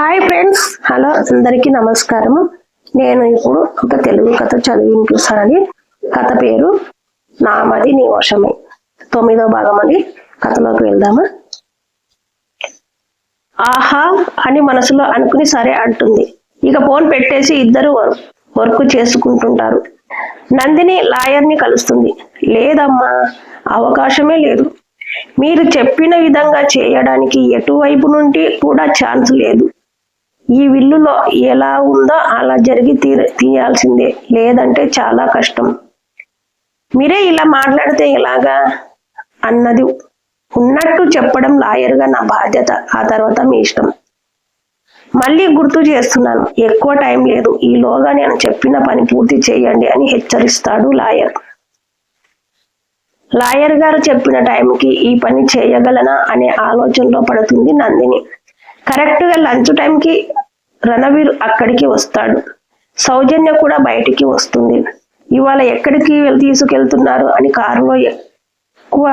Hi friends hello అందరికీ నమస్కారం నేను ఇప్పుడు ఒక తెలుగు కథ చదివి వినిపిస్తానని కథ పేరు నామది నీ వశమే తొమ్మిదో భాగం అండి. కథలోకి వెళ్దామా? ఆహా అని మనసులో అనుకుని సరే అంటుంది. ఇక ఫోన్ పెట్టేసి ఇద్దరు వర్- వర్క్ చేసుకుంటుంటారు. నందిని లాయర్ని కలుస్తుంది. లేదమ్మా అవకాశమే లేదు. మీరు చెప్పిన విధంగా చేయడానికి ఎటువైపు నుండి కూడా ఛాన్స్ లేదు. ఈ విల్లులో ఎలా ఉందో అలా జరిగి తీర తీయాల్సిందే. లేదంటే చాలా కష్టం. మీరే ఇలా మాట్లాడితే ఎలాగా? అన్నది ఉన్నట్టు చెప్పడం లాయర్గా నా బాధ్యత. ఆ తర్వాత మీ ఇష్టం. మళ్ళీ గుర్తు చేస్తున్నాను. ఎక్కువ టైం లేదు. ఈలోగా నేను చెప్పిన పని పూర్తి చేయండి అని హెచ్చరిస్తాడు లాయర్. లాయర్ గారు చెప్పిన టైంకి ఈ పని చేయగలనా అనే ఆలోచనలో పడుతుంది నందిని. కరెక్ట్గా లంచ్ టైంకి రణవీర్ అక్కడికి వస్తాడు. సౌజన్య కూడా బయటికి వస్తుంది. ఇవాళ ఎక్కడికి తీసుకెళ్తున్నారు అని కారులో ఎక్కువ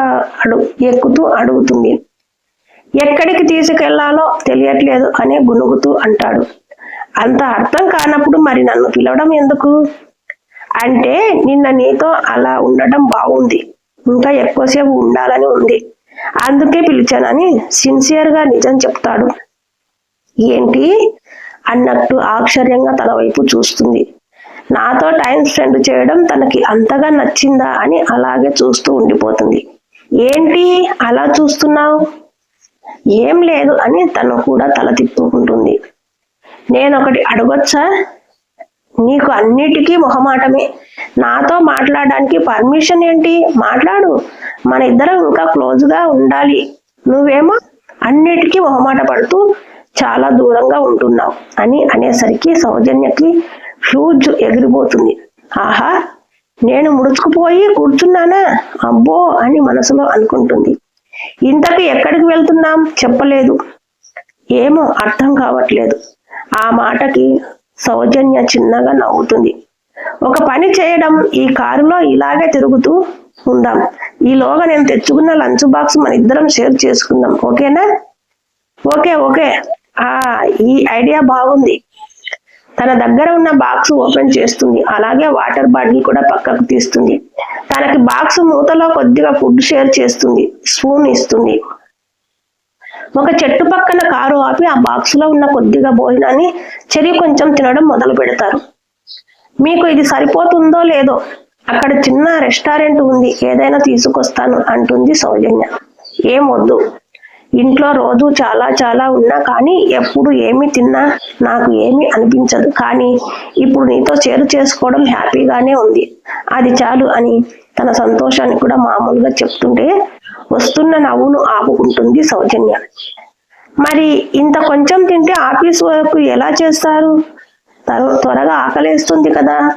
అడు ఎక్కుతూ అడుగుతుంది. ఎక్కడికి తీసుకెళ్ళాలో తెలియట్లేదు అనే గునుగుతూ అంటాడు. అంత అర్థం కానప్పుడు మరి నన్ను పిలవడం ఎందుకు? అంటే నిన్న నీతో అలా ఉండటం బాగుంది. ఇంకా ఎక్కువసేపు ఉండాలని ఉంది. అందుకే పిలిచానని సిన్సియర్గా నిజం చెప్తాడు. ఏంటి? అన్నట్టు ఆశ్చర్యంగా తన వైపు చూస్తుంది. నాతో టైం స్పెండ్ చేయడం తనకి అంతగా నచ్చిందా అని అలాగే చూస్తూ ఉండిపోతుంది. ఏంటి అలా చూస్తున్నావు? ఏం లేదు అని తను కూడా తల తిప్పుకుంటుంది. నేను ఒకటి అడగొచ్చా? నీకు అన్నిటికీ మొహమాటమే. నాతో మాట్లాడడానికి పర్మిషన్ ఏంటి? మాట్లాడు. మన ఇద్దరం ఇంకా క్లోజ్గా ఉండాలి. నువ్వేమో అన్నిటికీ మొహమాట పడుతూ చాలా దూరంగా ఉంటున్నావు అని అనేసరికి సౌజన్యకి ఫ్యూజ్ ఎగిరిపోతుంది. ఆహా నేను ముడుచుకుపోయి కూర్చున్నానా? అబ్బో అని మనసులో అనుకుంటుంది. ఇంతకు ఎక్కడికి వెళ్తున్నాం? చెప్పలేదు. ఏమో అర్థం కావట్లేదు. ఆ మాటకి సౌజన్య చిన్నగా నవ్వుతుంది. ఒక పని చేయడం ఈ కారులో ఇలాగే తిరుగుతూ ఉందాం. ఈలోగా నేను తెచ్చుకున్న లంచ్ బాక్స్ మన ఇద్దరం షేర్ చేసుకుందాం. ఓకేనా? Okay okay. ఆ ఈ ఐడియా బాగుంది. తన దగ్గర ఉన్న బాక్స్ ఓపెన్ చేస్తుంది. అలాగే వాటర్ బాటిల్ కూడా పక్కకు తీస్తుంది. తనకి బాక్స్ మూతలో కొద్దిగా ఫుడ్ షేర్ చేస్తుంది. స్పూన్ ఇస్తుంది. ఒక చెట్టు పక్కన కారు ఆపి ఆ బాక్స్లో ఉన్న కొద్దిగా భోజనాన్ని చెరి కొంచెం తినడం మొదలు పెడతారు. మీకు ఇది సరిపోతుందో లేదో అక్కడ చిన్న రెస్టారెంట్ ఉంది. ఏదైనా తీసుకొస్తాను అంటుంది సౌజన్య. ఏం వద్దు. ఇంట్లో రోజు చాలా చాలా ఉన్నా కానీ ఎప్పుడు ఏమి తిన్నా నాకు ఏమీ అనిపించదు. కానీ ఇప్పుడు నీతో షేర్ చేసుకోవడం హ్యాపీగానే ఉంది. అది చాలు అని తన సంతోషాన్ని కూడా మామూలుగా చెప్తుంటే వస్తున్న నవ్వును ఆపుకుంటుంది సౌజన్య. మరి ఇంత కొంచెం తింటే ఆఫీస్ వరకు ఎలా చేస్తారు? త్వర- త్వరగా ఆకలేస్తుంది కదా.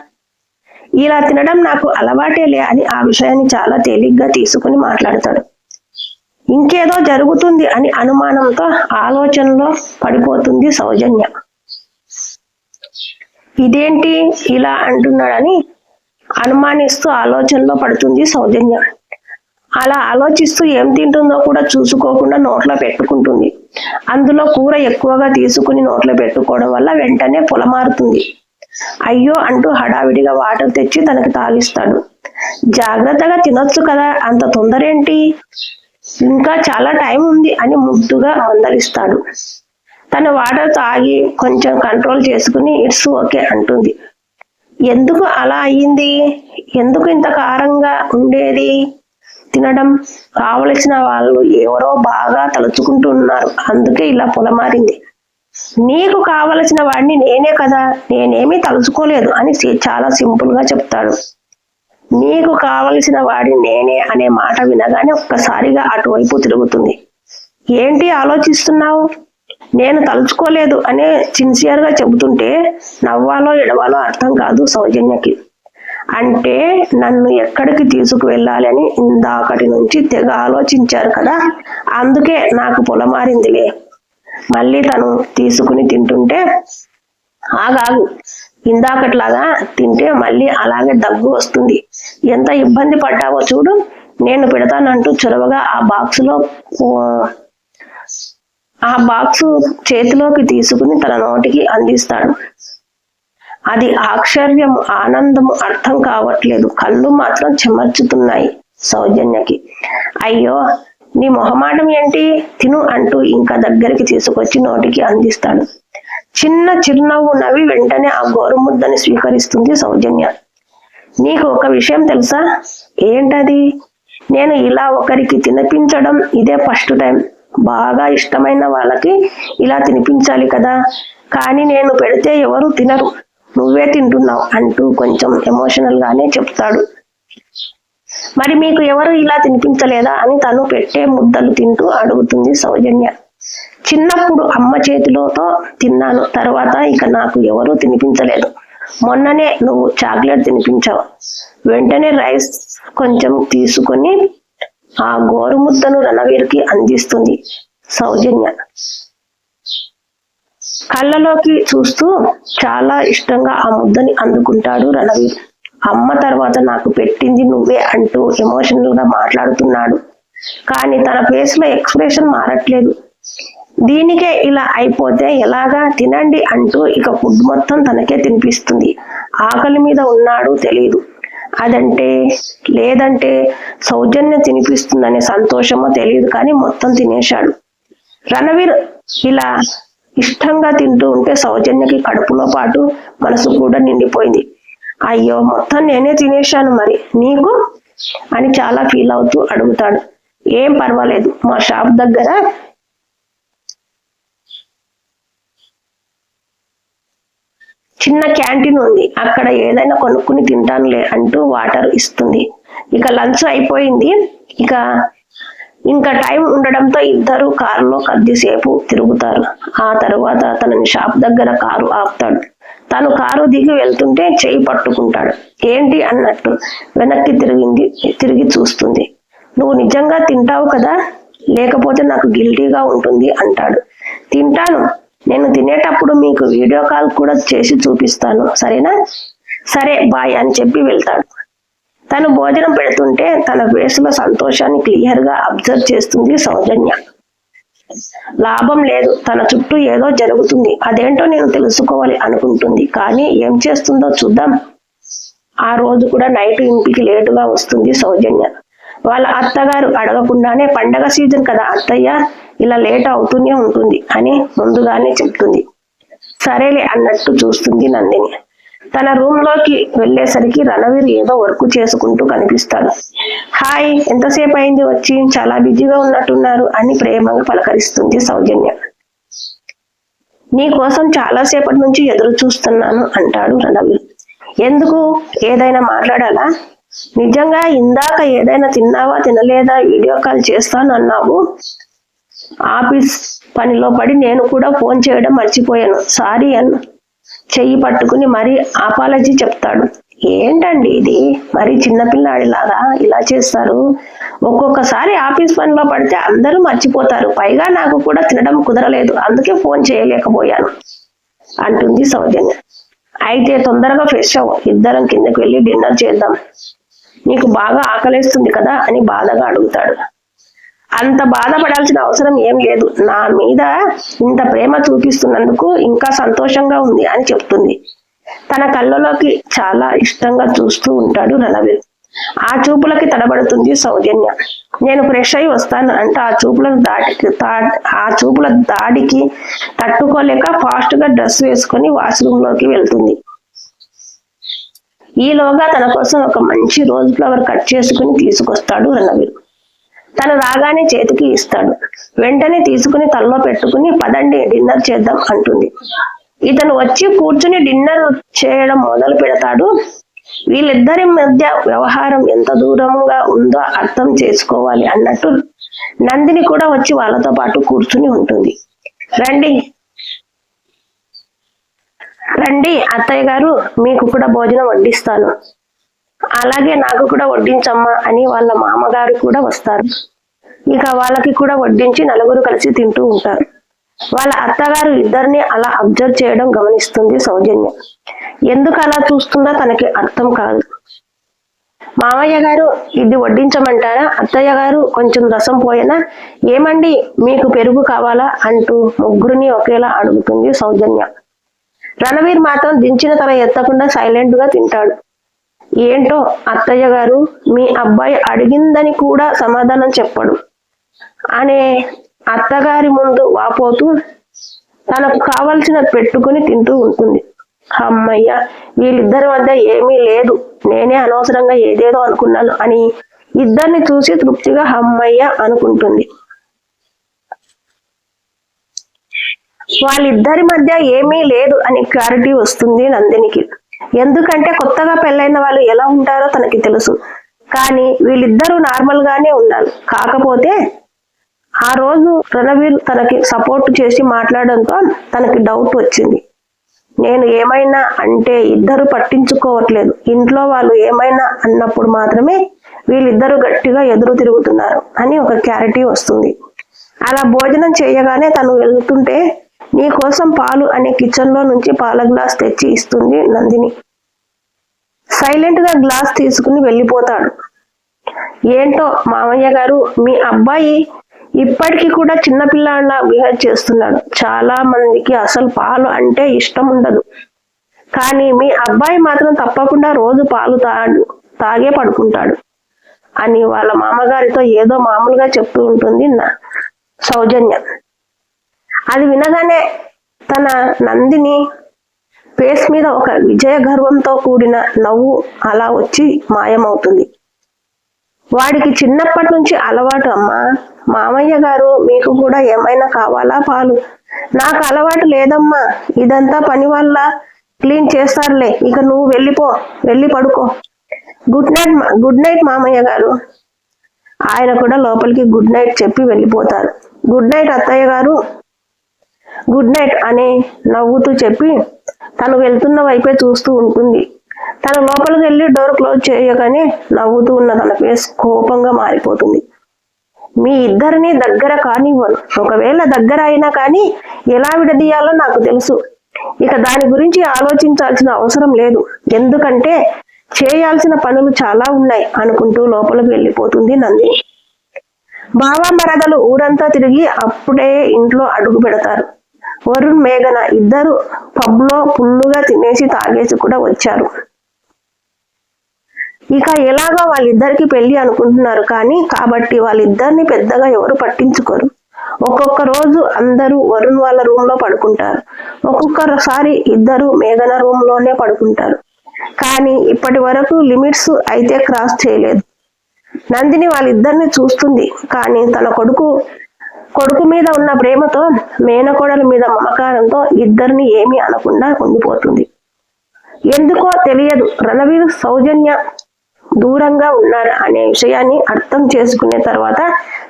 ఇలా తినడం నాకు అలవాటేలే అని ఆ విషయాన్ని చాలా తేలిగ్గా తీసుకుని మాట్లాడతాడు. ఇంకేదో జరుగుతుంది అని అనుమానంతో ఆలోచనలో పడిపోతుంది సౌజన్య. ఇదేంటి ఇలా అంటున్నాడని అనుమానిస్తూ ఆలోచనలో పడుతుంది సౌజన్య. అలా ఆలోచిస్తూ ఏం తింటుందో కూడా చూసుకోకుండా నోట్లో పెట్టుకుంటుంది. అందులో కూర ఎక్కువగా తీసుకుని నోట్లో పెట్టుకోవడం వల్ల వెంటనే పొలమారుతుంది. అయ్యో అంటూ హడావిడిగా వాటర్ తెచ్చి తనకి తాగిస్తాడు. జాగ్రత్తగా తినొచ్చు కదా అంత తొందరేంటి? ఇంకా చాలా టైం ఉంది అని ముద్దుగా మందలిస్తాడు. తన వాటర్ తాగి కొంచెం కంట్రోల్ చేసుకుని ఇట్స్ ఓకే అంటుంది. ఎందుకు అలా అయ్యింది? ఎందుకు ఇంత కారంగా ఉండేది? తినడం కావలసిన వాళ్ళు ఎవరో బాగా తలుచుకుంటున్నారు. అందుకే ఇలా పొలమారింది. నీకు కావలసిన వాడిని నేనే కదా. నేనేమీ తలుచుకోలేదు అని చాలా సింపుల్గా చెప్తాడు. నీకు కావలసిన వాడి నేనే అనే మాట వినగానే ఒక్కసారిగా అటువైపు తిరుగుతుంది. ఏంటి ఆలోచిస్తున్నావు? నేను తలుచుకోలేదు అనే సిన్సియర్గా చెబుతుంటే నవ్వాలో ఎడవాలో అర్థం కాదు సౌజన్యకి. అంటే నన్ను ఎక్కడికి తీసుకువెళ్ళాలని ఇందాకటి నుంచి తెగ ఆలోచించారు కదా అందుకే నాకు పొలమారిందిలే. మళ్ళీ తను తీసుకుని తింటుంటే ఆగాగు ఇందాకట్లాగా తింటే మళ్ళీ అలాగే దగ్గు వస్తుంది. ఎంత ఇబ్బంది పడ్డావో చూడు. నేను పెడతానంటూ చొరవగా ఆ బాక్సులో ఆ బాక్సు చేతిలోకి తీసుకుని తన నోటికి అందిస్తాడు. అది ఆశ్చర్యం ఆనందము అర్థం కావట్లేదు. కళ్ళు మాత్రం చెమర్చుతున్నాయి సౌజన్యకి. అయ్యో నీ మొహమాటం ఏంటి? తిను అంటూ ఇంకా దగ్గరికి తీసుకొచ్చి నోటికి అందిస్తాడు. చిన్న చిరునవ్వు నవ్వి వెంటనే ఆ గోరుముద్దని స్వీకరిస్తుంది సౌజన్య. నీకు ఒక విషయం తెలుసా? ఏంటది? నేను ఇలా ఒకరికి తినిపించడం ఇదే ఫస్ట్ టైం. బాగా ఇష్టమైన వాళ్ళకి ఇలా తినిపించాలి కదా. కానీ నేను పెడితే ఎవరు తినరు. నువ్వే తింటున్నావు అంటూ కొంచెం ఎమోషనల్ గానే చెప్తాడు. మరి మీకు ఎవరు ఇలా తినిపించలేదా అని తను పెట్టే ముద్దలు తింటూ అడుగుతుంది సౌజన్య. చిన్నప్పుడు అమ్మ చేతిలోతో తిన్నాను. తర్వాత ఇక నాకు ఎవరూ తినిపించలేదు. మొన్ననే నువ్వు చాక్లెట్ తినిపించావు. వెంటనే రైస్ కొంచెం తీసుకొని ఆ గోరుముద్దను రణవీర్కి అందిస్తుంది సౌజన్య. కళ్ళలోకి చూస్తూ చాలా ఇష్టంగా ఆ ముద్దని అందుకుంటాడు రణవీర్. అమ్మ తర్వాత నాకు పెట్టింది నువ్వే అంటూ ఎమోషనల్గా మాట్లాడుతున్నాడు. కానీ తన ఫేస్లో ఎక్స్ప్రెషన్ మారట్లేదు. దీనికే ఇలా అయిపోతే ఎలాగా తినండి అంటూ ఇక ఫుడ్ మొత్తం తనకే తినిపిస్తుంది. ఆకలి మీద ఉన్నాడు తెలియదు అదంటే లేదంటే సౌజన్య తినిపిస్తుందనే సంతోషమో తెలియదు కానీ మొత్తం తినేశాడు. రణవీర్ ఇలా ఇష్టంగా తింటూ ఉంటే సౌజన్యకి కడుపులో పాటు మనసు కూడా నిండిపోయింది. అయ్యో మొత్తం నేనే తినేశాను మరి. నీకు? అని చాలా ఫీల్ అవుతూ అడుగుతాడు. ఏం పర్వాలేదు మా షాప్ దగ్గర చిన్న క్యాంటీన్ ఉంది. అక్కడ ఏదైనా కొనుక్కుని తింటానులే అంటూ వాటర్ ఇస్తుంది. ఇక లంచ్ అయిపోయింది. ఇక ఇంకా టైం ఉండడంతో ఇద్దరు కారులో కొద్దిసేపు తిరుగుతారు. ఆ తర్వాత తనని షాప్ దగ్గర కారు ఆపుతాడు. తను కారు దిగి వెళ్తుంటే చేయి పట్టుకుంటాడు. ఏంటి అన్నట్టు వెనక్కి తిరిగింది తిరిగి చూస్తుంది. నువ్వు నిజంగా తింటావు కదా? లేకపోతే నాకు గిల్టీగా ఉంటుంది అంటాడు. తింటాను. నేను తినేటప్పుడు మీకు వీడియో కాల్ కూడా చేసి చూపిస్తాను సరేనా? సరే బాయ్ అని చెప్పి వెళ్తాడు. తను భోజనం పెడుతుంటే తన ఫేస్లో సంతోషాన్ని క్లియర్గా అబ్జర్వ్ చేస్తుంది సౌజన్య. లాభం లేదు తన చుట్టూ ఏదో జరుగుతుంది అదేంటో నేను తెలుసుకోవాలి అనుకుంటుంది కానీ ఏం చేస్తుందో చూద్దాం. ఆ రోజు కూడా నైట్ ఇంటికి లేటుగా వస్తుంది సౌజన్య. వాళ్ళ అత్తగారు అడగకుండానే పండగ సీజన్ కదా అత్తయ్య ఇలా లేట్ అవుతూనే ఉంటుంది అని ముందుగానే చెప్తుంది. సరేలే అన్నట్టు చూస్తుంది నందిని. తన రూమ్లోకి వెళ్ళేసరికి రణవీర్ ఏదో వర్క్ చేసుకుంటూ కనిపిస్తాడు. హాయ్ ఎంతసేపు అయింది వచ్చి? చాలా బిజీగా ఉన్నట్టున్నారు అని ప్రేమగా పలకరిస్తుంది సౌజన్య. నీ కోసం చాలా సేపటి నుంచి ఎదురు చూస్తున్నాను అంటాడు రణవీర్. ఎందుకు? ఏదైనా మాట్లాడాలా? నిజంగా ఇందాక ఏదైనా తిన్నావా తినలేదా వీడియో కాల్ చేస్తాను అన్నావు? ఆఫీస్ పనిలో పడి నేను కూడా ఫోన్ చేయడం మర్చిపోయాను. సారీ అన్న. చెయ్యి పట్టుకుని మరీ ఆపాలజీ చెప్తాడు. ఏంటండి ఇది? మరి చిన్నపిల్లాడిలాగా ఇలా చేస్తారు? ఒక్కొక్కసారి ఆఫీస్ పనిలో పడితే అందరూ మర్చిపోతారు. పైగా నాకు కూడా తినడం కుదరలేదు. అందుకే ఫోన్ చేయలేకపోయాను. అంటుంది సౌజన్య. అయితే తొందరగా ఫ్రెష్ అవ్వు. ఇద్దరం కిందకి వెళ్ళి డిన్నర్ చేద్దాం. నీకు బాగా ఆకలేస్తుంది కదా అని బాధగా అడుగుతాడు. అంత బాధపడాల్సిన అవసరం ఏం లేదు. నా మీద ఇంత ప్రేమ చూపిస్తున్నందుకు ఇంకా సంతోషంగా ఉంది అని చెప్తుంది. తన కళ్ళలోకి చాలా ఇష్టంగా చూస్తూ ఉంటాడు రణవీర్. ఆ చూపులకి తడబడుతుంది సౌజన్య. నేను ఫ్రెష్ అయి వస్తాను అంటే ఆ చూపుల దాటికి దా- ఆ చూపుల దాడికి తట్టుకోలేక ఫాస్ట్గా డ్రెస్ వేసుకొని వాష్రూమ్లోకి వెళ్తుంది. ఈలోగా తన కోసం ఒక మంచి రోజ్ ఫ్లవర్ కట్ చేసుకుని తీసుకొస్తాడు రణవీర్. తను రాగానే చేతికి ఇస్తాడు. వెంటనే తీసుకుని తలలో పెట్టుకుని పదండి డిన్నర్ చేద్దాం అంటుంది. ఇతను వచ్చి కూర్చుని డిన్నర్ చేయడం మొదలు పెడతాడు. వీళ్ళిద్దరి మధ్య వ్యవహారం ఎంత దూరంగా ఉందో అర్థం చేసుకోవాలి అన్నట్టు నందిని కూడా వచ్చి వాళ్ళతో పాటు కూర్చుని ఉంటుంది. రండి రండి అత్తయ్య గారు మీకు కూడా భోజనం వడ్డిస్తాను. అలాగే నాకు కూడా వడ్డించమ్మా అని వాళ్ళ మామగారు కూడా వస్తారు. ఇక వాళ్ళకి కూడా వడ్డించి నలుగురు కలిసి తింటూ ఉంటారు. వాళ్ళ అత్తగారు ఇద్దరిని అలా అబ్జర్వ్ చేయడం గమనిస్తుంది సౌజన్య. ఎందుకు అలా చూస్తుందో తనకి అర్థం కాదు. మామయ్య గారు ఇది వడ్డించమంటారా? అత్తయ్య గారు కొంచెం రసం పోయినా? ఏమండి మీకు పెరుగు కావాలా అంటూ ముగ్గురిని ఒకేలా అడుగుతుంది సౌజన్య. రణవీర్ మాత్రం దించిన తల ఎత్తకుండా సైలెంట్గా తింటాడు. ఏంటో అత్తయ్య గారు మీ అబ్బాయి అడిగిందని కూడా సమాధానం చెప్పడు. అనే అత్తగారి ముందు వాపోతూ తనకు కావలసిన పెట్టుకుని తింటూ ఉంటుంది. అమ్మయ్య వీళ్ళిద్దరి మధ్య ఏమీ లేదు. నేనే అనవసరంగా ఏదేదో అనుకున్నాను అని ఇద్దరిని చూసి తృప్తిగా అమ్మయ్య అనుకుంటుంది. వాళ్ళిద్దరి మధ్య ఏమీ లేదు అని క్లారిటీ వస్తుంది నందినికి. ఎందుకంటే కొత్తగా పెళ్ళైన వాళ్ళు ఎలా ఉంటారో తనకి తెలుసు. కానీ వీళ్ళిద్దరూ నార్మల్ గానే ఉన్నారు కాకపోతే ఆ రోజు రణవీర్ తనకి సపోర్ట్ చేసి మాట్లాడడంతో తనకి డౌట్ వచ్చింది. నేను ఏమైనా అంటే ఇద్దరు పట్టించుకోవట్లేదు. ఇంట్లో వాళ్ళు ఏమైనా అన్నప్పుడు మాత్రమే వీళ్ళిద్దరూ గట్టిగా ఎదురు తిరుగుతున్నారు అని ఒక క్లారిటీ వస్తుంది. అలా భోజనం చేయగానే తను వెళ్తుంటే నీకోసం పాలు అనే కిచెన్లో నుంచి పాల గ్లాస్ తెచ్చి ఇస్తుంది నందిని. సైలెంట్గా గ్లాస్ తీసుకుని వెళ్ళిపోతాడు. ఏంటో మామయ్య గారు మీ అబ్బాయి ఇప్పటికీ కూడా చిన్నపిల్లాడిలా బిహేవ్ చేస్తున్నాడు. చాలా మందికి అసలు పాలు అంటే ఇష్టం ఉండదు. కానీ మీ అబ్బాయి మాత్రం తప్పకుండా రోజు పాలు తాడు తాగే పడుకుంటాడు అని వాళ్ళ మామగారితో ఏదో మామూలుగా చెప్తూ ఉంటుంది నా- సౌజన్య. అది వినగానే తన నందిని ఫేస్ మీద ఒక విజయ గర్వంతో కూడిన నవ్వు అలా వచ్చి మాయమవుతుంది. వాడికి చిన్నప్పటి నుంచి అలవాటు అమ్మా మామయ్య గారు మీకు కూడా ఏమైనా కావాలా పాలు? నాకు అలవాటు లేదమ్మా ఇదంతా పని వల్ల క్లీన్ చేస్తారులే ఇక నువ్వు వెళ్ళిపో వెళ్ళి పడుకో. గుడ్ నైట్ మా- గుడ్ నైట్ మామయ్య గారు. ఆయన కూడా లోపలికి గుడ్ నైట్ చెప్పి వెళ్ళిపోతారు. గుడ్ నైట్ అత్తయ్య గారు. గుడ్ నైట్ అని నవ్వుతూ చెప్పి తను వెళ్తున్న వైపే చూస్తూ ఉంటుంది. తను లోపలికి వెళ్ళి డోర్ క్లోజ్ చేయగానే నవ్వుతూ ఉన్న తన ఫేస్ కోపంగా మారిపోతుంది. మీ ఇద్దరిని దగ్గర కానివ్వను. ఒకవేళ దగ్గర అయినా కానీ ఎలా విడదీయాలో నాకు తెలుసు. ఇక దాని గురించి ఆలోచించాల్సిన అవసరం లేదు. ఎందుకంటే చేయాల్సిన పనులు చాలా ఉన్నాయి అనుకుంటూ లోపలికి వెళ్ళిపోతుంది నందిని బావా మరదలు ఊరంతా తిరిగి అప్పుడే ఇంట్లో అడుగు పెడతారు. వరుణ్ మేఘన ఇద్దరు పబ్లో ఫుల్లుగా తినేసి తాగేసి కూడా వచ్చారు. ఇక ఎలాగో వాళ్ళిద్దరికి పెళ్ళి అనుకుంటున్నారు కానీ కాబట్టి వాళ్ళిద్దరిని పెద్దగా ఎవరు పట్టించుకోరు. ఒక్కొక్క రోజు అందరూ వరుణ్ వాళ్ళ రూమ్లో పడుకుంటారు. ఒక్కొక్కసారి ఇద్దరు మేఘన రూమ్లోనే పడుకుంటారు. కానీ ఇప్పటి వరకు లిమిట్స్ అయితే క్రాస్ చేయలేదు. నందిని వాళ్ళిద్దరిని చూస్తుంది. కానీ తన కొడుకు కొడుకు మీద ఉన్న ప్రేమతో మేనకోడల మీద మమకారంతో ఇద్దరిని ఏమీ అనకుండా ఉండిపోతుంది. ఎందుకో తెలియదు రణవీర్ సౌజన్య దూరంగా ఉన్నారు అనే విషయాన్ని అర్థం చేసుకునే తర్వాత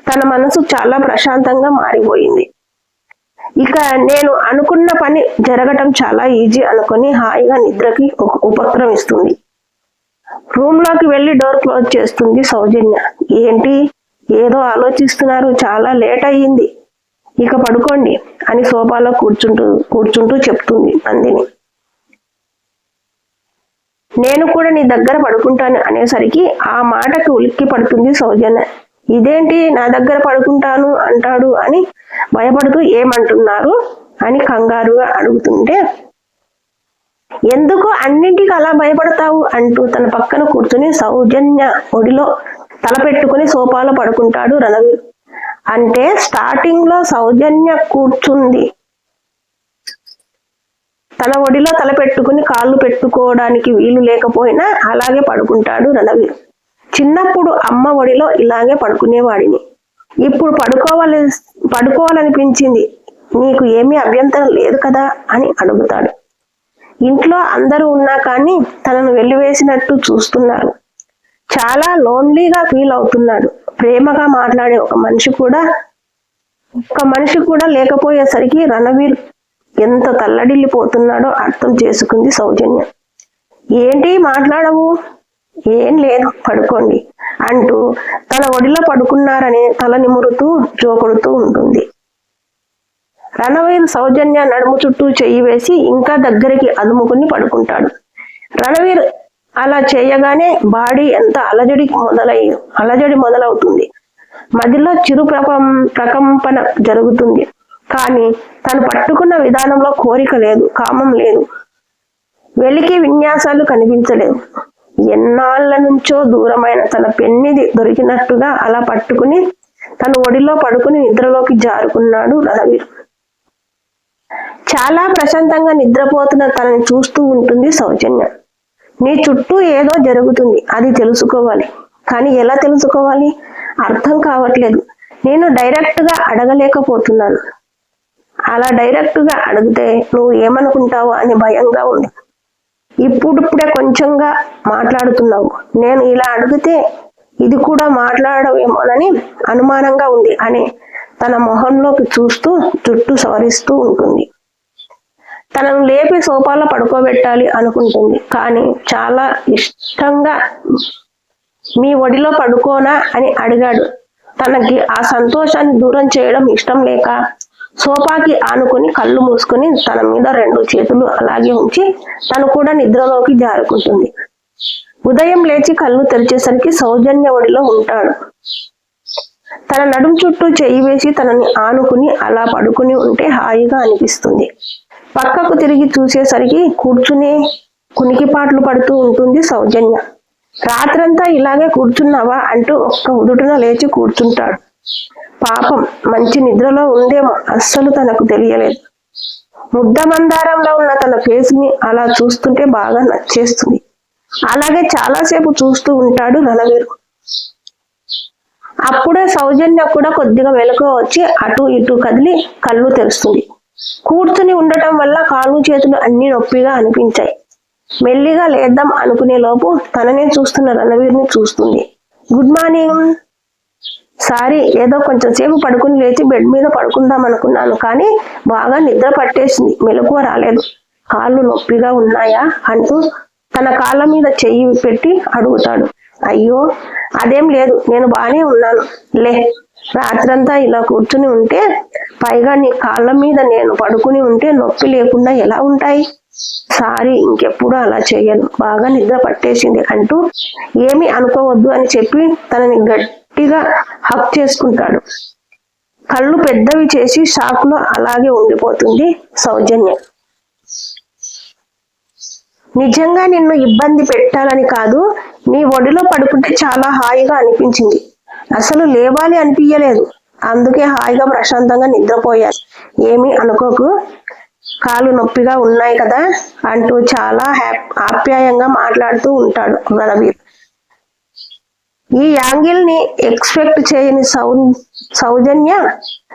తన మనసు చాలా ప్రశాంతంగా మారిపోయింది. ఇక నేను అనుకున్న పని జరగటం చాలా ఈజీ అనుకొని హాయిగా నిద్రకి ఉపక్రమిస్తుంది. రూమ్లోకి వెళ్ళి డోర్ క్లోజ్ చేస్తుంది సౌజన్య. ఏంటి? ఏదో ఆలోచిస్తున్నారు చాలా లేట్ అయ్యింది. ఇక పడుకోండి అని సోఫాలో కూర్చుంటూ కూర్చుంటూ చెప్తుంది నందిని. నేను కూడా నీ దగ్గర పడుకుంటాను అనేసరికి ఆ మాటకి ఉలిక్కి పడుతుంది సౌజన్య. ఇదేంటి నా దగ్గర పడుకుంటాను అంటాడు అని భయపడుతూ ఏమంటున్నారు అని కంగారుగా అడుగుతుంటే ఎందుకు అన్నింటికి అలా భయపడతావు అంటూ తన పక్కన కూర్చుని సౌజన్య ఒడిలో తల పెట్టుకుని సోఫాలో పడుకుంటాడు రణవీర్. అంటే స్టార్టింగ్లో సౌజన్య కూర్చుంది. తన ఒడిలో తల పెట్టుకుని కాళ్ళు పెట్టుకోవడానికి వీలు లేకపోయినా అలాగే పడుకుంటాడు రణవీర్. చిన్నప్పుడు అమ్మ ఒడిలో ఇలాగే పడుకునేవాడిని. ఇప్పుడు పడుకోవాలి పడుకోవాలనిపించింది. నీకు ఏమీ అభ్యంతరం లేదు కదా అని అడుగుతాడు. ఇంట్లో అందరూ ఉన్నా కానీ తనను వెళ్ళివేసినట్టు చూస్తున్నారు చాలా లోన్లీగా ఫీల్ అవుతున్నాడు. ప్రేమగా మాట్లాడే ఒక మనిషి కూడా ఒక మనిషి కూడా లేకపోయేసరికి రణవీర్ ఎంత తల్లడిల్లిపోతున్నాడో అర్థం చేసుకుంది సౌజన్య. ఏంటి మాట్లాడవు? ఏం లేదు పడుకోండి అంటూ తన ఒడిలో పడుకున్నారని తల నిమురుతూ జోకొడుతూ ఉంటుంది. రణవీర్ సౌజన్య నడుము చుట్టూ చెయ్యి వేసి ఇంకా దగ్గరికి అదుముకుని పడుకుంటాడు. రణవీర్ అలా చేయగానే బాడీ ఎంత అలజడి మొదలై అలజడి మొదలవుతుంది. మదిలో చిరు ప్రకం ప్రకంపన జరుగుతుంది. కానీ తను పట్టుకున్న విధానంలో కోరిక లేదు కామం లేదు. వెలికి విన్యాసాలు కనిపించలేదు. ఎన్నాళ్ళ నుంచో దూరమైన తన పెన్నిది దొరికినట్టుగా అలా పట్టుకుని తన ఒడిలో పడుకుని నిద్రలోకి జారుకున్నాడు రణవీర్. చాలా ప్రశాంతంగా నిద్రపోతున్న తనని చూస్తూ ఉంటుంది సౌజన్య. నీ చుట్టూ ఏదో జరుగుతుంది అది తెలుసుకోవాలి. కానీ ఎలా తెలుసుకోవాలి? అర్థం కావట్లేదు. నేను డైరెక్ట్గా అడగలేకపోతున్నాను. అలా డైరెక్ట్గా అడిగితే నువ్వు ఏమనుకుంటావు అని భయంగా ఉంది. ఇప్పుడిప్పుడే కొంచెంగా మాట్లాడుతున్నావు. నేను ఇలా అడిగితే ఇది కూడా మాట్లాడవేమోనని అనుమానంగా ఉంది అని తన మొహంలోకి చూస్తూ చుట్టూ సవరిస్తూ ఉంటుంది. తనను లేపి సోఫాలో పడుకోబెట్టాలి అనుకుంటుంది. కానీ చాలా ఇష్టంగా మీ ఒడిలో పడుకోనా? అని అడిగాడు. తనకి ఆ సంతోషాన్ని దూరం చేయడం ఇష్టం లేక సోఫాకి ఆనుకొని కళ్ళు మూసుకొని తన మీద రెండు చేతులు అలాగే ఉంచి తను కూడా నిద్రలోకి జారుకుంటుంది. ఉదయం లేచి కళ్ళు తెరిచేసరికి సౌజన్య ఒడిలో ఉంటాడు. తన నడుం చుట్టూ చెయ్యి వేసి తనని ఆనుకుని అలా పడుకుని ఉంటే హాయిగా అనిపిస్తుంది. పక్కకు తిరిగి చూసేసరికి కూర్చునే కునికిపాట్లు పడుతూ ఉంటుంది సౌజన్య. రాత్రంతా ఇలాగే కూర్చున్నావా అంటూ ఒక్క ఉదుటున లేచి కూర్చుంటాడు. పాపం మంచి నిద్రలో ఉందేమో అస్సలు తనకు తెలియలేదు. ముద్ద మందారంలో ఉన్న తన ఫేస్ని అలా చూస్తుంటే బాగా నచ్చేస్తుంది. అలాగే చాలాసేపు చూస్తూ ఉంటాడు రణవీర్ అప్పుడే సౌజన్య కూడా కొద్దిగా వెనుక వచ్చి అటు ఇటు కదిలి కళ్ళు తెరుస్తుంది. కూర్చుని ఉండటం వల్ల కాళ్ళు చేతులు అన్ని నొప్పిగా అనిపించాయి. మెల్లిగా లేద్దాం అనుకునే లోపు తననే చూస్తున్న రణవీర్ని చూస్తుంది. Good morning. సారీ ఏదో కొంచెం సేపు పడుకుని లేచి బెడ్ మీద పడుకుందాం అనుకున్నాను కానీ బాగా నిద్ర పట్టేసింది. మెలకువ రాలేదు. కాళ్ళు నొప్పిగా ఉన్నాయా? అంటూ తన కాళ్ళ మీద చెయ్యి పెట్టి అడుగుతాడు. అయ్యో అదేం లేదు. నేను బాగానే ఉన్నాను. లే రాత్రంతా ఇలా కూర్చుని ఉంటే పైగా నీ కాళ్ళ మీద నేను పడుకుని ఉంటే నొప్పి లేకుండా ఎలా ఉంటాయి? సారీ ఇంకెప్పుడు అలా చేయను బాగా నిద్ర పట్టేసింది అంటూ ఏమీ అనుకోవద్దు అని చెప్పి తనని గట్టిగా హక్ చేసుకుంటాడు. కళ్ళు పెద్దవి చేసి షాక్లో అలాగే ఉండిపోతుంది సౌజన్య. నిజంగా నిన్ను ఇబ్బంది పెట్టాలని కాదు నీ ఒడిలో పడుకుంటే చాలా హాయిగా అనిపించింది. అసలు లేవాలి అనిపించలేదు అందుకే హాయిగా ప్రశాంతంగా నిద్రపోయాను. ఏమీ అనుకోకు. కాలు నొప్పిగా ఉన్నాయి కదా అంటూ చాలా ఆప్యాయంగా మాట్లాడుతూ ఉంటాడు రణవీర్ ఈ యాంగిల్ని ఎక్స్పెక్ట్ చేయని సౌ సౌజన్య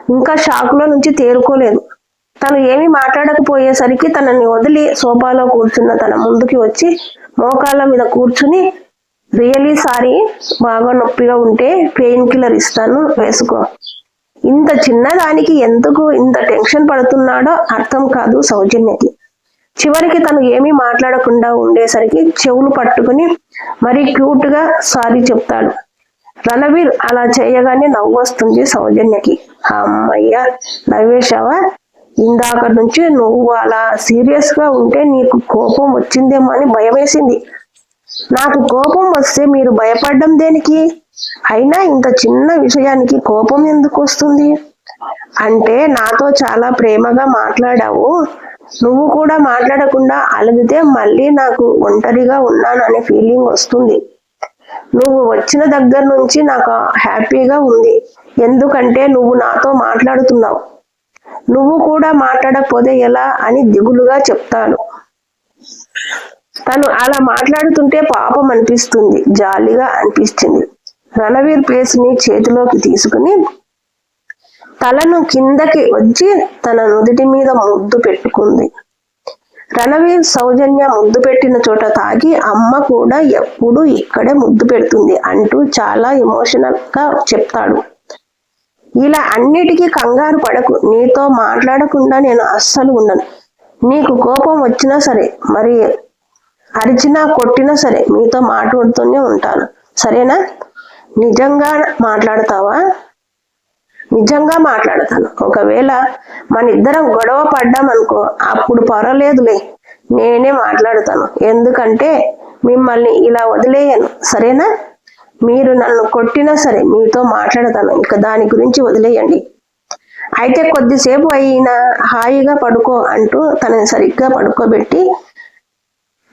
ఇంకా షాక్లో నుంచి తేరుకోలేదు. తను ఏమీ మాట్లాడకపోయేసరికి తనని వదిలి సోఫాలో కూర్చున్న తన ముందుకి వచ్చి మోకాళ్ళ మీద కూర్చుని రియలీ సారీ బాగా నొప్పిగా ఉంటే పెయిన్ కిల్లర్ ఇస్తాను వేసుకో. ఇంత చిన్నదానికి ఎందుకు ఇంత టెన్షన్ పడుతున్నాడో అర్థం కాదు సౌజన్యకి. చివరికి తను ఏమీ మాట్లాడకుండా ఉండేసరికి చెవులు పట్టుకుని మరి క్యూట్గా సారీ చెప్తాడు. రణవీర్ అలా చేయగానే నవ్వు వస్తుంది సౌజన్యకి. అమ్మయ్య నవ్వేశావా? ఇందాక నుంచి నువ్వు అలా సీరియస్గా ఉంటే నీకు కోపం వచ్చిందేమో అని భయం వేసింది నాకు కోపం వస్తే మీరు భయపడడం దేనికి? అయినా ఇంత చిన్న విషయానికి కోపం ఎందుకు వస్తుంది? అంటే నాతో చాలా ప్రేమగా మాట్లాడావు. నువ్వు కూడా మాట్లాడకుండా అలిగితే మళ్ళీ నాకు ఒంటరిగా ఉన్నాను అనే ఫీలింగ్ వస్తుంది. నువ్వు వచ్చిన దగ్గర నుంచి నాకు హ్యాపీగా ఉంది. ఎందుకంటే నువ్వు నాతో మాట్లాడుతున్నావు. నువ్వు కూడా మాట్లాడకపోతే ఎలా అని దిగులుగా చెప్తాను. తను అలా మాట్లాడుతుంటే పాపం అనిపిస్తుంది. జాలిగా అనిపిస్తుంది. రణవీర్ ప్లేస్ని చేతిలోకి తీసుకుని తలను కిందకి వచ్చి తన నుదుటి మీద ముద్దు పెట్టుకుంది. రణవీర్ సౌజన్య ముద్దు పెట్టిన చోట తాగి అమ్మ కూడా ఎప్పుడు ఇక్కడే ముద్దు పెడుతుంది అంటూ చాలా ఎమోషనల్గా చెప్తాడు. ఇలా అన్నిటికీ కంగారు పడకు. నీతో మాట్లాడకుండా నేను అస్సలు ఉండను. నీకు కోపం వచ్చినా సరే మరి అరిచినా కొట్టినా సరే మీతో మాట్లాడుతూనే ఉంటాను. సరేనా? నిజంగా మాట్లాడతావా? నిజంగా మాట్లాడతాను. ఒకవేళ మన ఇద్దరం గొడవ పడ్డామనుకో అప్పుడు పర్వాలేదులే. నేనే మాట్లాడతాను. ఎందుకంటే మిమ్మల్ని ఇలా వదిలేయను. సరేనా? మీరు నన్ను కొట్టినా సరే మీతో మాట్లాడతాను. ఇక దాని గురించి వదిలేయండి. అయితే కొద్దిసేపు అయినా హాయిగా పడుకో అంటూ తనని సరిగ్గా పడుకోబెట్టి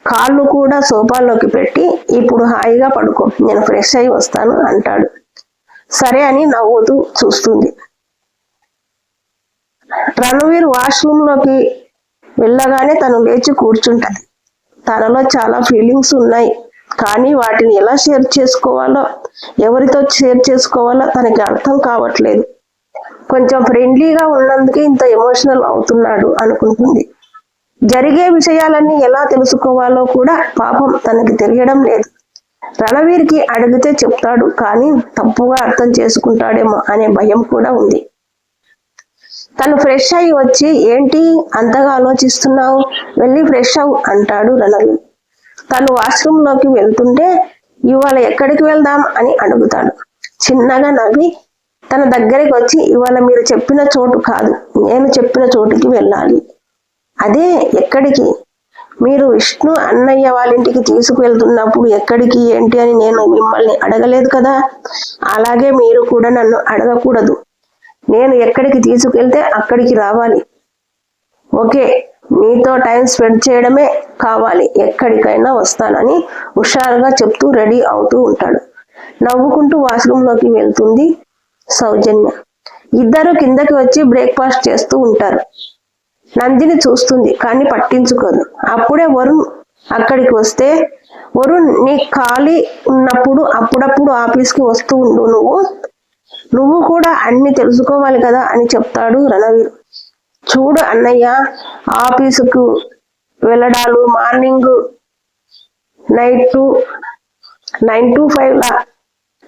కాళ్ళు కూడా సోఫాలోకి పెట్టి ఇప్పుడు హాయిగా పడుకో నేను ఫ్రెష్ అయి వస్తాను అంటాడు. సరే అని నవ్వుతూ చూస్తుంది. రణవీర్ వాష్రూమ్లోకి వెళ్ళగానే తను లేచి కూర్చుంటది. తనలో చాలా ఫీలింగ్స్ ఉన్నాయి. కానీ వాటిని ఎలా షేర్ చేసుకోవాలో ఎవరితో షేర్ చేసుకోవాలో తనకి అర్థం కావట్లేదు. కొంచెం ఫ్రెండ్లీగా ఉన్నందుకే ఇంత ఎమోషనల్ అవుతున్నాడు అనుకుంటుంది. జరిగే విషయాలన్నీ ఎలా తెలుసుకోవాలో కూడా పాపం తనకి తెలియడం లేదు. రణవీర్కి అడిగితే చెప్తాడు కానీ తప్పుగా అర్థం చేసుకుంటాడేమో అనే భయం కూడా ఉంది. తను ఫ్రెష్ అయి వచ్చి ఏంటి అంతగా ఆలోచిస్తున్నావు? వెళ్ళి ఫ్రెష్ అవు అంటాడు రణవీర్. తను వాష్రూమ్లోకి వెళ్తుంటే ఇవాళ ఎక్కడికి వెళ్దాం? అని అడుగుతాడు. చిన్నగా నవ్వి తన దగ్గరికి వచ్చి ఇవాళ మీరు చెప్పిన చోటు కాదు నేను చెప్పిన చోటుకి వెళ్ళాలి. అదే ఎక్కడికి? మీరు విష్ణు అన్నయ్య వాళ్ళ ఇంటికి తీసుకువెళ్తున్నప్పుడు ఎక్కడికి ఏంటి అని నేను మిమ్మల్ని అడగలేదు కదా? అలాగే మీరు కూడా నన్ను అడగకూడదు. నేను ఎక్కడికి తీసుకెళ్తే అక్కడికి రావాలి. ఓకే నీతో టైం స్పెండ్ చేయడమే కావాలి. ఎక్కడికైనా వస్తానని హుషారుగా చెప్తూ రెడీ అవుతూ ఉంటాడు. నవ్వుకుంటూ వాష్రూమ్లోకి వెళ్తుంది సౌజన్య. ఇద్దరు కిందకి వచ్చి బ్రేక్ఫాస్ట్ చేస్తూ ఉంటారు. నందిని చూస్తుంది కానీ పట్టించుకోదు. అప్పుడే వరుణ్ అక్కడికి వస్తే వరుణ్ నీ ఖాళీ ఉన్నప్పుడు అప్పుడప్పుడు ఆఫీస్కి వస్తూ ఉండు నువ్వు. నువ్వు కూడా అన్ని తెలుసుకోవాలి కదా అని చెప్తాడు రణవీర్. చూడు అన్నయ్య ఆఫీసుకు వెళ్ళడాలు morning night to nine to five లా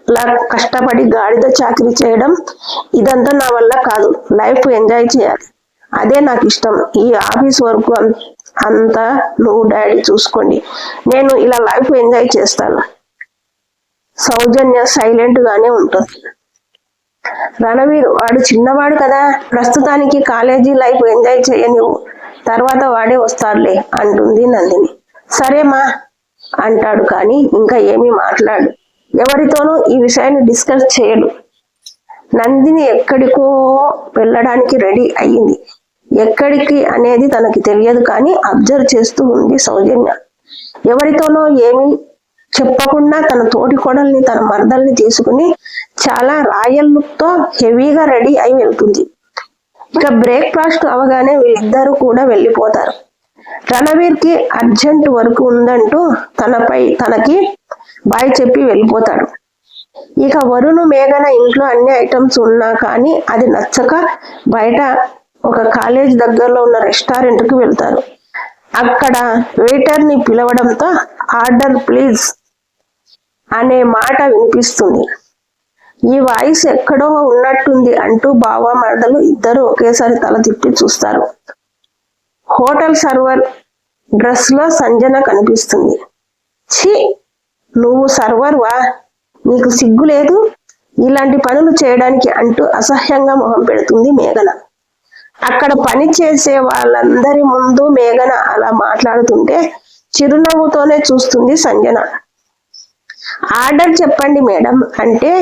లా కష్టపడి గాడిద చాకరీ చేయడం ఇదంతా నా వల్ల కాదు. లైఫ్ ఎంజాయ్ చేయాలి. అదే నాకు ఇష్టం. ఈ ఆఫీస్ వర్క్ అంతా నువ్వు డాడీ చూసుకోండి. నేను ఇలా లైఫ్ ఎంజాయ్ చేస్తాను. సౌజన్య సైలెంట్ గానే ఉంటుంది. రణవీర్ వాడు చిన్నవాడు కదా. ప్రస్తుతానికి కాలేజీ లైఫ్ ఎంజాయ్ చేయనివ్వు. తర్వాత వాడే వస్తాడులే అంటుంది నందిని. సరేమా అంటాడు కానీ ఇంకా ఏమీ మాట్లాడు. ఎవరితోనూ ఈ విషయాన్ని డిస్కస్ చేయడు. నందిని ఎక్కడికో వెళ్ళడానికి రెడీ అయ్యింది. ఎక్కడికి అనేది తనకి తెలియదు కానీ అబ్జర్వ్ చేస్తూ ఉంది సౌజన్య. ఎవరితోనో ఏమి చెప్పకుండా తన తోటి కోడల్ని తన మరదల్ని తీసుకుని చాలా రాయల్ లుక్తో హెవీగా రెడీ అయి వెళ్తుంది. ఇక బ్రేక్ఫాస్ట్ అవగానే వీళ్ళిద్దరూ కూడా వెళ్ళిపోతారు. రణవీర్కి అర్జెంట్ వర్క్ ఉందంటూ తనపై తనకి బాయ్ చెప్పి వెళ్ళిపోతాడు. ఇక వరుణ్ మేఘన ఇంట్లో అన్ని ఐటమ్స్ ఉన్నా కానీ అది నచ్చక బయట ఒక కాలేజ్ దగ్గరలో ఉన్న రెస్టారెంట్కి వెళ్తారు. అక్కడ వెయిటర్ని పిలవడంతో ఆర్డర్ ప్లీజ్ అనే మాట వినిపిస్తుంది. ఈ వాయిస్ ఎక్కడో ఉన్నట్టుంది అంటూ బావ మరదలు ఇద్దరు ఒకేసారి తల తిప్పి చూస్తారు. హోటల్ సర్వర్ డ్రెస్లో సంజన కనిపిస్తుంది. ఛీ నువ్వు సర్వర్వా నీకు సిగ్గు లేదు? ఇలాంటి పనులు చేయడానికి అంటూ అసహ్యంగా మొహం పెడుతుంది మేఘన. అక్కడ పని చేసే వాళ్ళందరి ముందు మేఘన అలా మాట్లాడుతుంటే చిరునవ్వుతోనే చూస్తుంది సంజన. ఆర్డర్ చెప్పండి మేడం. అంటే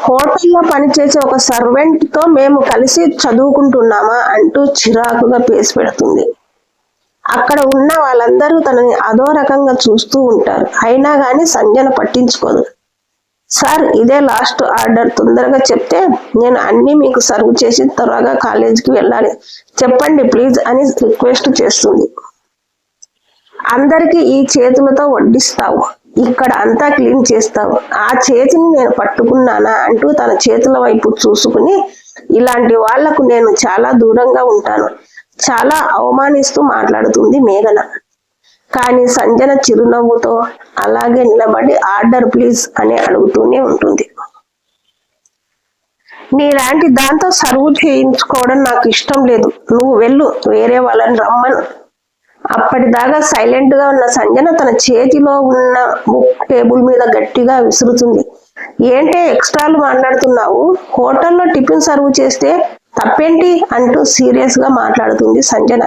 హోటల్లో పనిచేసే ఒక సర్వెంట్తో మేము కలిసి చదువుకుంటున్నామా? అంటూ చిరాకుగా పేసి పెడుతుంది. అక్కడ ఉన్న వాళ్ళందరూ తనని అదో రకంగా చూస్తూ ఉంటారు. అయినా కానీ సంజన పట్టించుకోదు. సార్ ఇదే లాస్ట్ ఆర్డర్ తొందరగా చెప్తే నేను అన్ని మీకు సర్వ్ చేసి త్వరగా కాలేజీకి వెళ్ళాలి. చెప్పండి ప్లీజ్ అని రిక్వెస్ట్ చేస్తుంది. అందరికి ఈ చేతులతో వడ్డిస్తావు. ఇక్కడ అంతా క్లీన్ చేస్తావు. ఆ చేతిని నేను పట్టుకున్నానా అంటూ తన చేతుల వైపు చూసుకుని ఇలాంటి వాళ్ళకు నేను చాలా దూరంగా ఉంటాను. చాలా అవమానిస్తూ మాట్లాడుతుంది మేఘన. కానీ సంజన చిరునవ్వుతో అలాగే నిలబడి ఆర్డర్ ప్లీజ్ అని అడుగుతూనే ఉంటుంది. నీలాంటి దాంతో సర్వ్ చేయించుకోవడం నాకు ఇష్టం లేదు. నువ్వు వెళ్ళు వేరే వాళ్ళని రమ్మను. అప్పటిదాకా సైలెంట్గా ఉన్న సంజన తన చేతిలో ఉన్న బుక్ టేబుల్ మీద గట్టిగా విసురుతుంది. ఏంటే ఎక్స్ట్రాలు మాట్లాడుతున్నావు? హోటల్లో టిఫిన్ సర్వ్ చేస్తే తప్పేంటి? అంటూ సీరియస్గా మాట్లాడుతుంది సంజన.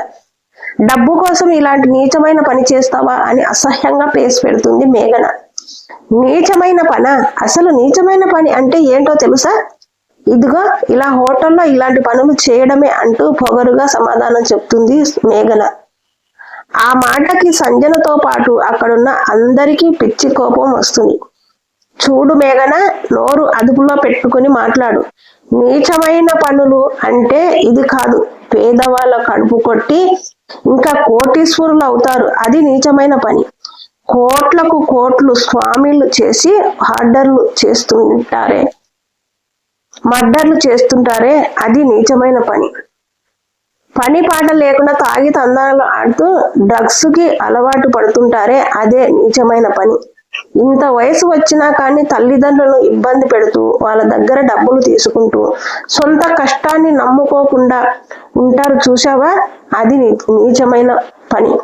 డబ్బు కోసం ఇలాంటి నీచమైన పని చేస్తావా అని అసహ్యంగా పేసి పెడుతుంది మేఘన. నీచమైన పన? అసలు నీచమైన పని అంటే ఏంటో తెలుసా? ఇదిగో ఇలా హోటల్లో ఇలాంటి పనులు చేయడమే అంటూ పొగరుగా సమాధానం చెప్తుంది మేఘన. ఆ మాటకి సంజనతో పాటు అక్కడున్న అందరికీ పిచ్చి కోపం వస్తుంది. చూడు మేఘన నోరు అదుపులో పెట్టుకుని మాట్లాడు. నీచమైన పనులు అంటే ఇది కాదు. పేదవాళ్ళ కడుపు కొట్టి ఇంకా కోటీశ్వరులు అవుతారు. అది నీచమైన పని. కోట్లకు కోట్లు స్వామిలు చేసి హార్డర్లు చేస్తుంటారే. మర్డర్లు చేస్తుంటారే. అది నీచమైన పని. పని పాట లేకుండా తాగి తందాలు ఆడుతూ డ్రగ్స్కి అలవాటు పడుతుంటారే. అదే నీచమైన పని. ఇంత వయసు వచ్చినా కానీ తల్లిదండ్రులను ఇబ్బంది పెడుతూ వాళ్ళ దగ్గర డబ్బులు తీసుకుంటూ సొంత కష్టాన్ని నమ్ముకోకుండా ఉంటారు చూసావా అది నీచమైన పని.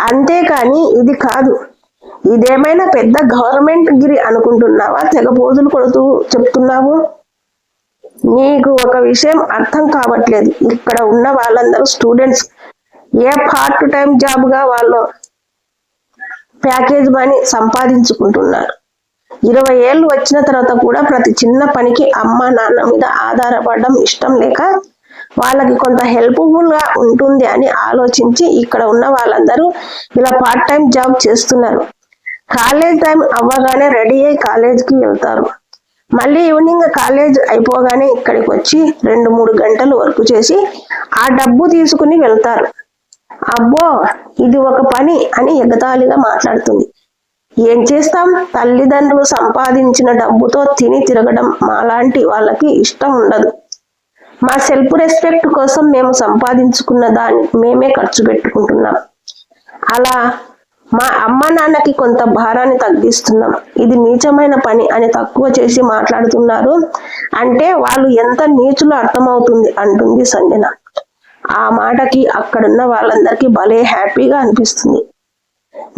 అంతేకాని ఇది కాదు. ఇదేమైనా పెద్ద గవర్నమెంట్ గిరి అనుకుంటున్నావా? తెగ కొడుతూ చెప్తున్నావు. నీకు ఒక విషయం అర్థం కావట్లేదు. ఇక్కడ ఉన్న వాళ్ళందరూ స్టూడెంట్స్. ఏ పార్ట్ టైం జాబ్గా వాళ్ళు ప్యాకేజ్ మనీ సంపాదించుకుంటున్నారు. ఇరవై ఏళ్ళు వచ్చిన తర్వాత కూడా ప్రతి చిన్న పనికి అమ్మ నాన్న మీద ఆధారపడడం ఇష్టం లేక వాళ్ళకి కొంత హెల్ప్ఫుల్గా ఉంటుంది అని ఆలోచించి ఇక్కడ ఉన్న వాళ్ళందరూ ఇలా పార్ట్ టైం జాబ్ చేస్తున్నారు. కాలేజ్ టైం అవ్వగానే రెడీ అయ్యి కాలేజ్కి వెళ్తారు. మళ్ళీ ఈవినింగ్ కాలేజ్ అయిపోగానే ఇక్కడికి వచ్చి రెండు మూడు గంటలు వర్క్ చేసి ఆ డబ్బు తీసుకుని వెళ్తారు. అబ్బో ఇది ఒక పని అని ఎగతాళిగా మాట్లాడుతుంది. ఏం చేస్తాం? తల్లిదండ్రులు సంపాదించిన డబ్బుతో తిని తిరగడం మాలాంటి వాళ్ళకి ఇష్టం ఉండదు. మా సెల్ఫ్ రెస్పెక్ట్ కోసం మేము సంపాదించుకున్న దాన్ని మేమే ఖర్చు పెట్టుకుంటున్నాం. అలా మా అమ్మ నాన్నకి కొంత భారాన్ని తగ్గిస్తున్నాం. ఇది నీచమైన పని అని తక్కువ చేసి మాట్లాడుతున్నారు. అంటే వాళ్ళు ఎంత నీచులో అర్థమవుతుంది అంటుంది సంజన. ఆ మాటకి అక్కడున్న వాళ్ళందరికీ భలే హ్యాపీగా అనిపిస్తుంది.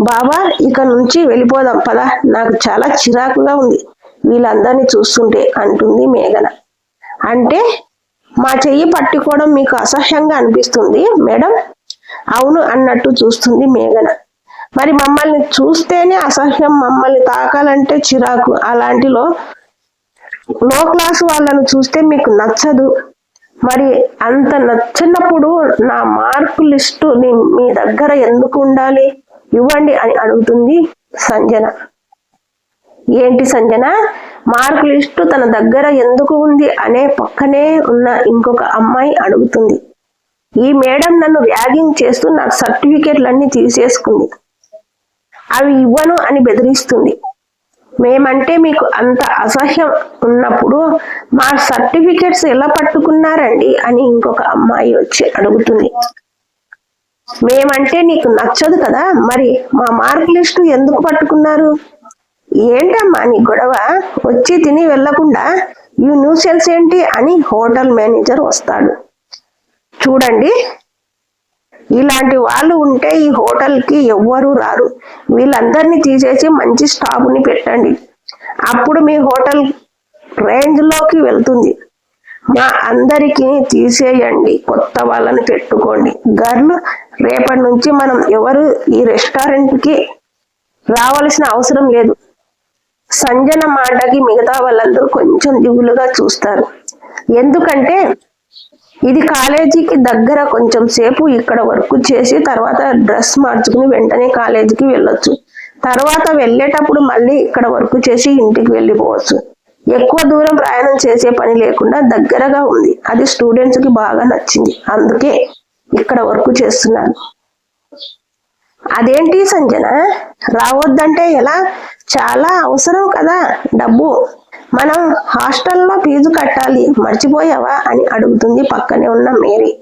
బాబా ఇక నుంచి వెళ్ళిపోదాం పదా. నాకు చాలా చిరాకుగా ఉంది. వీళ్ళందరినీ చూస్తుంటే అంటుంది మేఘన. అంటే మా చెయ్యి పట్టుకోవడం మీకు అసహ్యంగా అనిపిస్తుంది మేడం? అవును అన్నట్టు చూస్తుంది మేఘన. మరి మమ్మల్ని చూస్తేనే అసహ్యం మమ్మల్ని తాకాలంటే చిరాకు. అలాంటిలో లో క్లాస్ వాళ్ళను చూస్తే మీకు నచ్చదు. మరి అంత నచ్చినప్పుడు నా మార్కు లిస్టు మీ దగ్గర ఎందుకు ఉండాలి? ఇవ్వండి అని అడుగుతుంది సంజన. ఏంటి సంజన? మార్కు లిస్టు తన దగ్గర ఎందుకు ఉంది అనే పక్కనే ఉన్న ఇంకొక అమ్మాయి అడుగుతుంది. ఈ మేడం నన్ను వ్యాగింగ్ చేస్తూ నాకు సర్టిఫికేట్లన్నీ తీసేసుకుంది. అవి ఇవ్వను అని బెదిరిస్తుంది. మేమంటే మీకు అంత అసహ్యం ఉన్నప్పుడు మా సర్టిఫికెట్స్ ఎలా పట్టుకున్నారండి అని ఇంకొక అమ్మాయి వచ్చి అడుగుతుంది. మేమంటే నీకు నచ్చదు కదా మరి మా మార్క్ లిస్టు ఎందుకు పట్టుకున్నారు? ఏంటమ్మా నీ గొడవ? వచ్చి తిని వెళ్ళకుండా ఈ న్యూసెల్స్ ఏంటి అని హోటల్ మేనేజర్ వస్తాడు. చూడండి ఇలాంటి వాళ్ళు ఉంటే ఈ హోటల్కి ఎవ్వరూ రారు. వీళ్ళందరినీ తీసేసి మంచి స్టాఫ్ని పెట్టండి. అప్పుడు మీ హోటల్ రేంజ్లోకి వెళ్తుంది. మా అందరికి తీసేయండి. కొత్త వాళ్ళని పెట్టుకోండి. గర్ల్ రేపటి నుంచి మనం ఎవరు ఈ రెస్టారెంట్కి రావాల్సిన అవసరం లేదు. సంజన మాటకి మిగతా వాళ్ళందరూ కొంచెం దిగులుగా చూస్తారు. ఎందుకంటే ఇది కాలేజీకి దగ్గర కొంచెం సేపు ఇక్కడ వర్క్ చేసి తర్వాత డ్రెస్ మార్చుకుని వెంటనే కాలేజీకి వెళ్ళొచ్చు. తర్వాత వెళ్ళేటప్పుడు మళ్ళీ ఇక్కడ వర్క్ చేసి ఇంటికి వెళ్ళిపోవచ్చు. ఎక్కువ దూరం ప్రయాణం చేసే పని లేకుండా దగ్గరగా ఉంది. అది స్టూడెంట్స్కి బాగా నచ్చింది. అందుకే ఇక్కడ వర్క్ చేస్తున్నాను. అదేంటి సంజన? రావద్దంటే ఎలా? చాలా అవసరం కదా డబ్బు. మనం హాస్టల్లో ఫీజు కట్టాలి మర్చిపోయావా అని అడుగుతుంది పక్కనే ఉన్న మేరీ.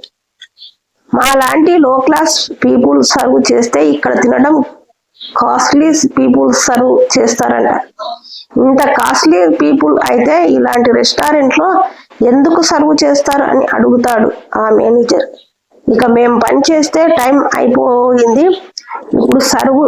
మా లాంటి లో క్లాస్ పీపుల్ సర్వ్ చేస్తే ఇక్కడ తినడం కాస్ట్లీ పీపుల్ సర్వ్ చేస్తారంట. ఇంత కాస్ట్లీ పీపుల్ అయితే ఇలాంటి రెస్టారెంట్లో ఎందుకు సర్వ్ చేస్తారు అని అడుగుతాడు ఆ మేనేజర్ ఇక మేము పని చేస్తే టైం అయిపోయింది. ఇప్పుడు సర్వ్